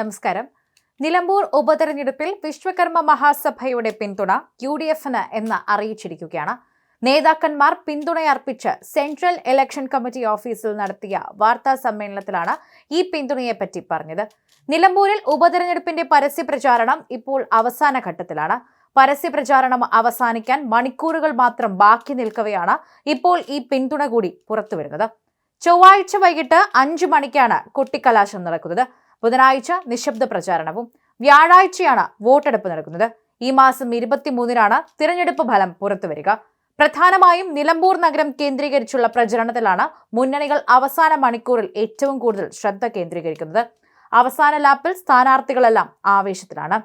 നമസ്കാരം. നിലമ്പൂർ ഉപതെരഞ്ഞെടുപ്പിൽ വിശ്വകർമ്മ മഹാസഭയുടെ പിന്തുണ യു ഡി എഫിന് എന്ന് അറിയിച്ചിരിക്കുകയാണ്. നേതാക്കന്മാർ പിന്തുണയർപ്പിച്ച് സെൻട്രൽ ഇലക്ഷൻ കമ്മിറ്റി ഓഫീസിൽ നടത്തിയ വാർത്താ സമ്മേളനത്തിലാണ് ഈ പിന്തുണയെപ്പറ്റി പറഞ്ഞത്. നിലമ്പൂരിൽ ഉപതെരഞ്ഞെടുപ്പിന്റെ പരസ്യ പ്രചാരണം ഇപ്പോൾ അവസാന ഘട്ടത്തിലാണ്. പരസ്യ പ്രചാരണം അവസാനിക്കാൻ മണിക്കൂറുകൾ മാത്രം ബാക്കി നിൽക്കവെയാണ് ഇപ്പോൾ ഈ പിന്തുണ കൂടി പുറത്തുവരുന്നത്. ചൊവ്വാഴ്ച വൈകിട്ട് അഞ്ചു മണിക്കാണ് കൊട്ടിക്കലാശം നടക്കുന്നത്. ബുധനാഴ്ച നിശബ്ദ പ്രചാരണവും വ്യാഴാഴ്ചയാണ് വോട്ടെടുപ്പ് നടക്കുന്നത്. ഈ മാസം ഇരുപത്തിമൂന്നിനാണ് തിരഞ്ഞെടുപ്പ് ഫലം പുറത്തുവരിക. പ്രധാനമായും നിലമ്പൂർ നഗരം കേന്ദ്രീകരിച്ചുള്ള പ്രചരണത്തിലാണ് മുന്നണികൾ അവസാന മണിക്കൂറിൽ ഏറ്റവും കൂടുതൽ ശ്രദ്ധ കേന്ദ്രീകരിക്കുന്നത്. അവസാന ലാപ്പിൽ സ്ഥാനാർത്ഥികളെല്ലാം ആവേശത്തിലാണ്.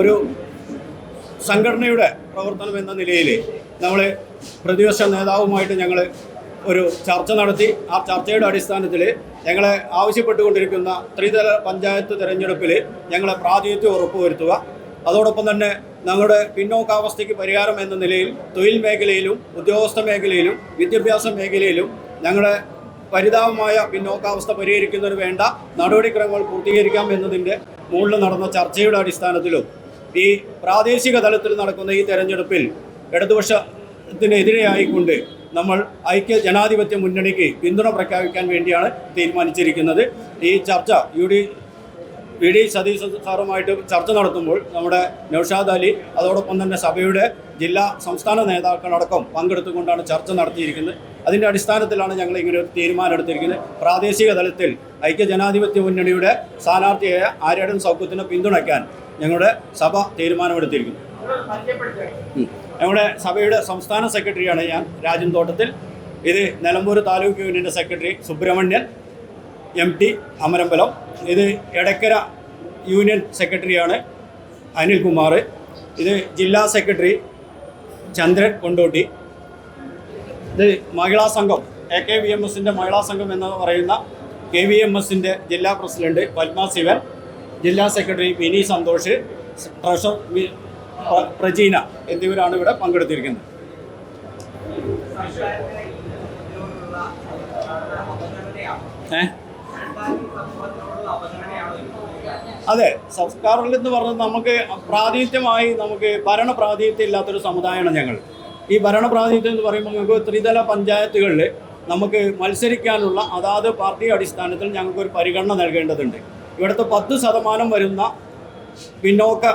ഒരു സംഘടനയുടെ പ്രവർത്തനം എന്ന നിലയിൽ നമ്മൾ പ്രതിപക്ഷ നേതാവുമായിട്ട് ഞങ്ങൾ ഒരു ചർച്ച നടത്തി. ആ ചർച്ചയുടെ അടിസ്ഥാനത്തിൽ ഞങ്ങളെ ആവശ്യപ്പെട്ടുകൊണ്ടിരിക്കുന്ന ത്രിതല പഞ്ചായത്ത് തിരഞ്ഞെടുപ്പിൽ ഞങ്ങളെ പ്രാതിനിധ്യം ഉറപ്പുവരുത്തുക. അതോടൊപ്പം തന്നെ ഞങ്ങളുടെ പിന്നോക്കാവസ്ഥയ്ക്ക് പരിഹാരം എന്ന നിലയിൽ തൊഴിൽ മേഖലയിലും ഉദ്യോഗസ്ഥ മേഖലയിലും വിദ്യാഭ്യാസ മേഖലയിലും ഞങ്ങളുടെ പരിതാപമായ പിന്നോക്കാവസ്ഥ പരിഹരിക്കുന്നതിന് വേണ്ട നടപടിക്രമങ്ങൾ പൂർത്തീകരിക്കാം എന്നതിന്റെ മുകളിൽ നടന്ന ചർച്ചയുടെ അടിസ്ഥാനത്തിലും ഈ പ്രാദേശിക തലത്തിൽ നടക്കുന്ന ഈ തെരഞ്ഞെടുപ്പിൽ ഇടതുപക്ഷത്തിനെതിരെയായിക്കൊണ്ട് നമ്മൾ ഐക്യ ജനാധിപത്യ മുന്നണിക്ക് പിന്തുണ പ്രഖ്യാപിക്കാൻ വേണ്ടിയാണ് തീരുമാനിച്ചിരിക്കുന്നത്. ഈ ചർച്ച U D V D Satheesh സാറുമായിട്ട് ചർച്ച നടത്തുമ്പോൾ നമ്മുടെ നൌഷാദ് അലി അതോടൊപ്പം തന്നെ സഭയുടെ ജില്ലാ സംസ്ഥാന നേതാക്കളടക്കം പങ്കെടുത്തുകൊണ്ടാണ് ചർച്ച നടത്തിയിരിക്കുന്നത്. അതിന്റെ അടിസ്ഥാനത്തിലാണ് ഞങ്ങൾ ഇങ്ങനെ ഒരു തീരുമാനം എടുത്തിരിക്കുന്നത്. പ്രാദേശിക തലത്തിൽ ഐക്യ ജനാധിപത്യ മുന്നണിയുടെ സ്ഥാനാർത്ഥിയായ ആര്യടൻ സൗഖ്യത്തിനെ പിന്തുണയ്ക്കാൻ ഞങ്ങളുടെ സഭ തീരുമാനമെടുത്തിരിക്കുന്നു. നമ്മുടെ സഭയുടെ സംസ്ഥാന സെക്രട്ടറിയാണ് ഞാൻ രാജൻ തോട്ടത്തിൽ. ഇത് നിലമ്പൂർ താലൂക്ക് യൂണിയന്റെ secretary Subrahmanian M T Amarambalam. ഇത് എടക്കര യൂണിയൻ സെക്രട്ടറിയാണ് അനിൽകുമാർ. ഇത് ജില്ലാ സെക്രട്ടറി ചന്ദ്രൻ കൊണ്ടോട്ടി. ഇത് മഹിളാ സംഘം എ കെ വി എം എസിന്റെ മഹിളാ സംഘം എന്ന് പറയുന്ന കെ വി എം എസിന്റെ ജില്ലാ പ്രസിഡന്റ് പത്മ ശിവൻ ജില്ലാ സെക്രട്ടറി വിനി സന്തോഷ് ട്രഷർ പ്രജീന എന്നിവരാണ് ഇവിടെ പങ്കെടുത്തിരിക്കുന്നത്. അതെ സംസ്കാരം എന്ന് പറഞ്ഞത് നമുക്ക് പ്രാതിനിധ്യമായി നമുക്ക് ഭരണ പ്രാതിനിധ്യം ഇല്ലാത്തൊരു സമുദായമാണ് ഞങ്ങൾ. ഈ ഭരണ പ്രാതിനിധ്യം എന്ന് പറയുമ്പോൾ നമുക്ക് ത്രിതല പഞ്ചായത്തുകളിൽ നമുക്ക് മത്സരിക്കാനുള്ള അതാത് പാർട്ടി അടിസ്ഥാനത്തിൽ ഞങ്ങൾക്കൊരു പരിഗണന നൽകേണ്ടതുണ്ട്. ഇവിടുത്തെ പത്ത് ശതമാനം വരുന്ന പിന്നോക്ക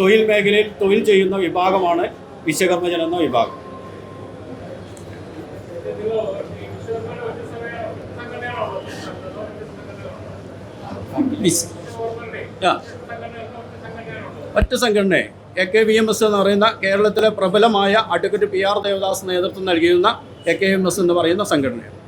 തൊഴിൽ മേഖലയിൽ തൊഴിൽ ചെയ്യുന്ന വിഭാഗമാണ് വിശ്വകർമ്മജൻ എന്ന വിഭാഗം. ഒറ്റ സംഘടന A K V M S എന്ന് പറയുന്ന കേരളത്തിലെ പ്രബലമായ അഡ്വക്കേറ്റ് പി ആർ ദേവദാസ് നേതൃത്വം നൽകിയിരുന്ന എ കെ എം എസ് എന്ന് പറയുന്ന സംഘടനയാണ്